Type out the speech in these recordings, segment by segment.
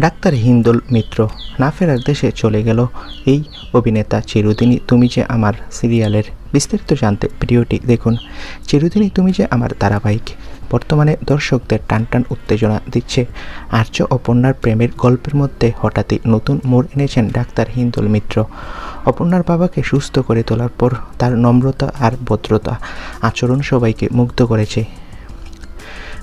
Doctor Hindol মিত্র না ফেরার দেশে চলে গেল। এই অভিনেতা চিরদিনই তুমি যে আমার সিরিয়ালের বিস্তারিত জানতে ভিডিওটি দেখুন। চিরদিনই তুমি যে আমার ধারাবাহিক। বর্তমানে দর্শকদের টান টান উত্তেজনা দিচ্ছে। আর্য অপর্ণার প্রেমের গল্পের মধ্যে হঠাৎই নতুন মোড় এনেছেন ডাক্তার হিন্দোল মিত্র। অপর্ণার বাবাকে সুস্থ করে তোলার পর তার নম্রতা আর ভদ্রতা আচরণ সবাইকে মুগ্ধ করেছে।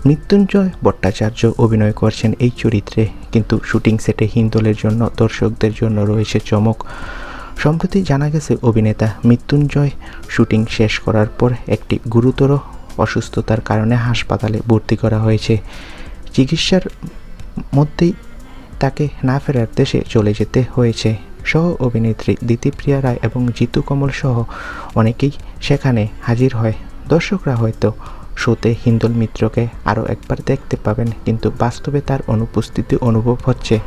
মৃত্যুঞ্জয় ভট্টাচার্য অভিনয় করছেন এই চরিত্রে, কিন্তু শুটিং সেটে হিন্দলের জন্য, দর্শকদের জন্য রয়েছে চমক। সম্প্রতি জানা গেছে, অভিনেতা মৃত্যুঞ্জয় শুটিং শেষ করার পর একটি গুরুতর অসুস্থতার কারণে হাসপাতালে ভর্তি করা হয়েছে। চিকিৎসার মধ্যেই তাকে না ফেরার দেশে চলে যেতে হয়েছে। সহ অভিনেত্রী দিতিপ্রিয়া রায় এবং জিতু কমল সহ অনেকেই সেখানে হাজির হয়। দর্শকরা হয়তো শোতে হিন্দোল মিত্রকে আরও একবার দেখতে পাবেন, কিন্তু বাস্তবে তার অনুপস্থিতি অনুভব হচ্ছে।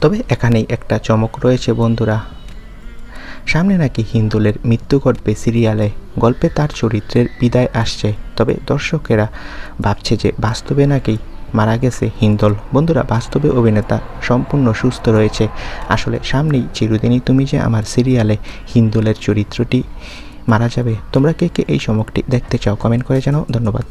তবে এখানেই একটা চমক রয়েছে, বন্ধুরা। সামনে নাকি হিন্দুলের মৃত্যু ঘটবে সিরিয়ালে। গল্পে তার চরিত্রের বিদায় আসছে। তবে দর্শকেরা ভাবছে যে বাস্তবে নাকি মারা গেছে হিন্দল। বন্ধুরা, বাস্তবে অভিনেতা সম্পূর্ণ সুস্থ রয়েছে। আসলে সামনেই চিরদিনই তুমি যে আমার সিরিয়ালে হিন্দুলের চরিত্রটি মারা যাবে। তোমরা কে কে এই চমকটি দেখতে চাও কমেন্ট করে জানাও। ধন্যবাদ।